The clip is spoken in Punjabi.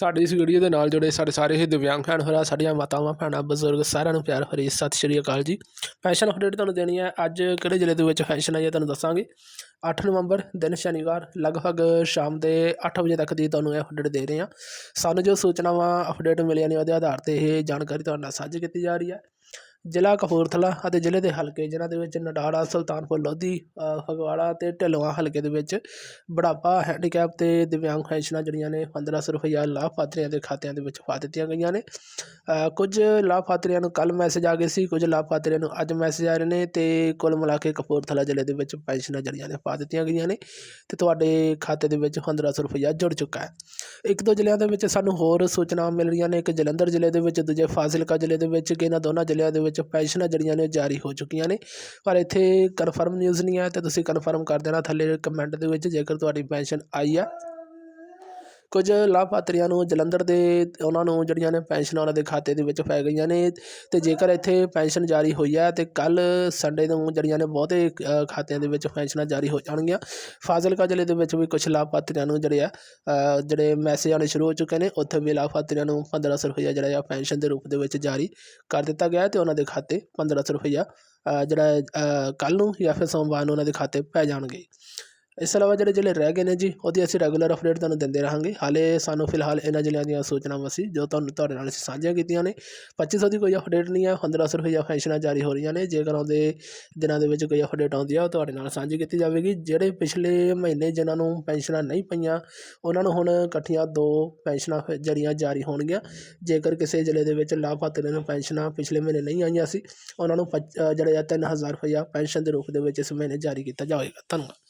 ਸਾਡੀ ਇਸ ਵੀਡੀਓ ਦੇ ਨਾਲ ਜੁੜੇ ਸਾਡੇ ਸਾਰੇ ਹੀ ਦਿਵਿਆਂਗ ਭੈਣ ਭਰਾ, ਸਾਡੀਆਂ ਮਾਤਾਵਾਂ, ਭੈਣਾਂ, ਬਜ਼ੁਰਗ ਸਾਰਿਆਂ ਨੂੰ ਪਿਆਰ ਭਰੀ ਸਤਿ ਸ਼੍ਰੀ ਅਕਾਲ ਜੀ। ਫੈਸ਼ਨ ਅਪਡੇਟ ਤੁਹਾਨੂੰ ਦੇਣੀ ਹੈ। ਅੱਜ ਕਿਹੜੇ ਜ਼ਿਲ੍ਹੇ ਦੇ ਵਿੱਚ ਫੈਸ਼ਨ ਹੈ ਇਹ ਤੁਹਾਨੂੰ ਦੱਸਾਂਗੇ। 8 ਨਵੰਬਰ ਦਿਨ ਸ਼ਨੀਵਾਰ, ਲਗਭਗ ਸ਼ਾਮ ਦੇ 8 ਵਜੇ ਤੱਕ ਦੀ ਤੁਹਾਨੂੰ ਇਹ ਅਪਡੇਟ ਦੇ ਰਹੇ ਹਾਂ। ਸਾਨੂੰ ਜੋ ਸੂਚਨਾਵਾਂ ਅਪਡੇਟ ਮਿਲੀਆਂ ਨੇ ਉਹਦੇ ਆਧਾਰ ਤੇ ਇਹ ਜਾਣਕਾਰੀ ਤੁਹਾਡੇ ਨਾਲ ਸਾਂਝੀ ਕੀਤੀ ਜਾ ਰਹੀ ਹੈ। ਜ਼ਿਲ੍ਹਾ ਕਪੂਰਥਲਾ ਅਤੇ ਜ਼ਿਲ੍ਹੇ ਦੇ ਹਲਕੇ, ਜਿਨ੍ਹਾਂ ਦੇ ਵਿੱਚ ਨਡਾੜਾ ਸੁਲਤਾਨਪੁਰ, ਲੋਧੀ ਫਗਵਾੜਾ ਅਤੇ ਢਿਲਵਾਂ ਹਲਕੇ ਦੇ ਵਿੱਚ ਬੁਢਾਪਾ ਹੈਂਡੀਕੈਪ ਅਤੇ ਦਿਵਿਆਂਗ ਪੈਨਸ਼ਨਾਂ ਜਿਹੜੀਆਂ ਨੇ 1500 ਰੁਪਈਆ ਲਾਭਪਾਤਰੀਆਂ ਦੇ ਖਾਤਿਆਂ ਦੇ ਵਿੱਚ ਪਾ ਦਿੱਤੀਆਂ ਗਈਆਂ ਨੇ। ਕੁਝ ਲਾਭਪਾਤਰੀਆਂ ਨੂੰ ਕੱਲ ਮੈਸੇਜ ਆ ਗਏ ਸੀ, ਕੁਝ ਲਾਭਪਾਤਰੀਆਂ ਨੂੰ ਅੱਜ ਮੈਸੇਜ ਆ ਰਹੇ ਨੇ ਤੇ ਕੁੱਲ ਮਿਲਾ ਕੇ ਕਪੂਰਥਲਾ ਜ਼ਿਲ੍ਹੇ ਦੇ ਵਿੱਚ ਪੈਨਸ਼ਨਾਂ ਜਿਹੜੀਆਂ ਨੇ ਪਾ ਦਿੱਤੀਆਂ ਗਈਆਂ ਨੇ ਤੇ ਤੁਹਾਡੇ ਖਾਤੇ ਦੇ ਵਿੱਚ 1500 ਰੁਪਈਆ ਜੁੜ ਚੁੱਕਾ ਹੈ। ਇੱਕ ਦੋ ਜ਼ਿਲ੍ਹਿਆਂ ਦੇ ਵਿੱਚ ਸਾਨੂੰ ਹੋਰ ਸੂਚਨਾਵਾਂ ਮਿਲ ਰਹੀਆਂ ਨੇ, ਇੱਕ ਜਲੰਧਰ ਜ਼ਿਲ੍ਹੇ ਦੇ ਵਿੱਚ, ਦੂਜੇ ਫਾਜ਼ਿਲਕਾ ਜ਼ਿਲ੍ਹੇ ਦੇ ਵਿੱਚ, ਕਿ ਇਹਨਾਂ ਦੋਨਾਂ ਜ਼ਿਲ੍ਹਿਆਂ ਦੇ ਵਿੱਚ ਪੈਨਸ਼ਨਾਂ ਜਿਹੜੀਆਂ ਨੇ ਉਹ ਜਾਰੀ ਹੋ ਚੁੱਕੀਆਂ ਨੇ। ਪਰ ਇੱਥੇ ਕਨਫਰਮ ਨਿਊਜ਼ ਨਹੀਂ ਹੈ ਤੇ ਤੁਸੀਂ ਕਨਫਰਮ ਕਰ ਦੇਣਾ ਥੱਲੇ ਕਮੈਂਟ ਦੇ ਵਿੱਚ ਜੇਕਰ ਤੁਹਾਡੀ ਪੈਨਸ਼ਨ ਆਈ ਆ। ਕੁਝ ਲਾਭਪਾਤਰੀਆਂ ਨੂੰ ਜਲੰਧਰ ਦੇ ਉਹਨਾਂ ਨੂੰ ਜਿਹੜੀਆਂ ਨੇ ਪੈਨਸ਼ਨਾਂ ਉਹਨਾਂ ਦੇ ਖਾਤੇ ਦੇ ਵਿੱਚ ਪੈ ਗਈਆਂ ਨੇ ਅਤੇ ਜੇਕਰ ਇੱਥੇ ਪੈਨਸ਼ਨ ਜਾਰੀ ਹੋਈ ਹੈ ਤੇ ਕੱਲ੍ਹ ਸੰਡੇ ਨੂੰ ਜਿਹੜੀਆਂ ਨੇ ਬਹੁਤੇ ਖਾਤਿਆਂ ਦੇ ਵਿੱਚ ਪੈਨਸ਼ਨਾਂ ਜਾਰੀ ਹੋ ਜਾਣਗੀਆਂ। ਫਾਜ਼ਿਲਕਾ ਜ਼ਿਲ੍ਹੇ ਦੇ ਵਿੱਚ ਵੀ ਕੁਝ ਲਾਭਪਾਤਰੀਆਂ ਨੂੰ ਜਿਹੜੇ ਆ ਜਿਹੜੇ ਮੈਸੇਜ ਆਉਣੇ ਸ਼ੁਰੂ ਹੋ ਚੁੱਕੇ ਨੇ, ਉੱਥੇ ਵੀ ਲਾਭਪਾਤਰੀਆਂ ਨੂੰ 1500 ਰੁਪਈਆ ਜਿਹੜਾ ਆ ਪੈਨਸ਼ਨ ਦੇ ਰੂਪ ਦੇ ਵਿੱਚ ਜਾਰੀ ਕਰ ਦਿੱਤਾ ਗਿਆ ਹੈ ਤੇ ਉਹਨਾਂ ਦੇ ਖਾਤੇ 1500 ਰੁਪਈਆ ਜਿਹੜਾ ਕੱਲ ਨੂੰ ਜਾਂ ਫਿਰ ਸੋਮਵਾਰ ਨੂੰ ਉਹਨਾਂ ਦੇ ਖਾਤੇ ਪੈ ਜਾਣਗੇ। ਇਸ ਤੋਂ ਇਲਾਵਾ ਜਿਹੜੇ ਜ਼ਿਲ੍ਹੇ ਰਹਿ ਗਏ ਨੇ ਜੀ, ਉਹਦੀ ਅਸੀਂ ਰੈਗੂਲਰ ਅਪਡੇਟ ਤੁਹਾਨੂੰ ਦਿੰਦੇ ਰਹਾਂਗੇ। ਹਾਲੇ ਸਾਨੂੰ ਫਿਲਹਾਲ ਇਹਨਾਂ ਜ਼ਿਲ੍ਹਿਆਂ ਦੀਆਂ ਸੂਚਨਾਵਾਂ ਸੀ, ਜੋ ਤੁਹਾਨੂੰ ਤੁਹਾਡੇ ਨਾਲ ਅਸੀਂ ਸਾਂਝੀਆਂ ਕੀਤੀਆਂ ਨੇ। 2500 ਦੀ ਕੋਈ ਅਪਡੇਟ ਨਹੀਂ ਹੈ 1500 ਰੁਪਈਆ ਪੈਨਸ਼ਨਾਂ ਜਾਰੀ ਹੋ ਰਹੀਆਂ ਨੇ। ਜੇਕਰ ਆਉਂਦੇ ਦਿਨਾਂ ਦੇ ਵਿੱਚ ਕੋਈ ਅਪਡੇਟ ਆਉਂਦੀ ਆ, ਉਹ ਤੁਹਾਡੇ ਨਾਲ ਸਾਂਝੀ ਕੀਤੀ ਜਾਵੇਗੀ। ਜਿਹੜੇ ਪਿਛਲੇ ਮਹੀਨੇ ਜਿਨ੍ਹਾਂ ਨੂੰ ਪੈਨਸ਼ਨਾਂ ਨਹੀਂ ਪਈਆਂ, ਉਹਨਾਂ ਨੂੰ ਹੁਣ ਇਕੱਠੀਆਂ ਦੋ ਪੈਨਸ਼ਨਾਂ ਫਿਰ ਜਿਹੜੀਆਂ ਜਾਰੀ ਹੋਣਗੀਆਂ। ਜੇਕਰ ਕਿਸੇ ਜ਼ਿਲ੍ਹੇ ਦੇ ਵਿੱਚ ਲਾਭਪਾਤਰੀ ਨੂੰ ਪੈਨਸ਼ਨਾਂ ਪਿਛਲੇ ਮਹੀਨੇ ਨਹੀਂ ਆਈਆਂ ਸੀ, ਉਹਨਾਂ ਨੂੰ ਪੱਚ- ਜਿਹੜੇ ਆ 3000 ਰੁਪਈਆ ਪੈਨਸ਼ਨ ਦੇ ਰੂਪ ਦੇ ਵਿੱਚ ਇਸ ਮਹੀਨੇ ਜਾਰੀ ਕੀਤਾ ਜਾਵੇਗਾ। ਧੰਨਵਾਦ।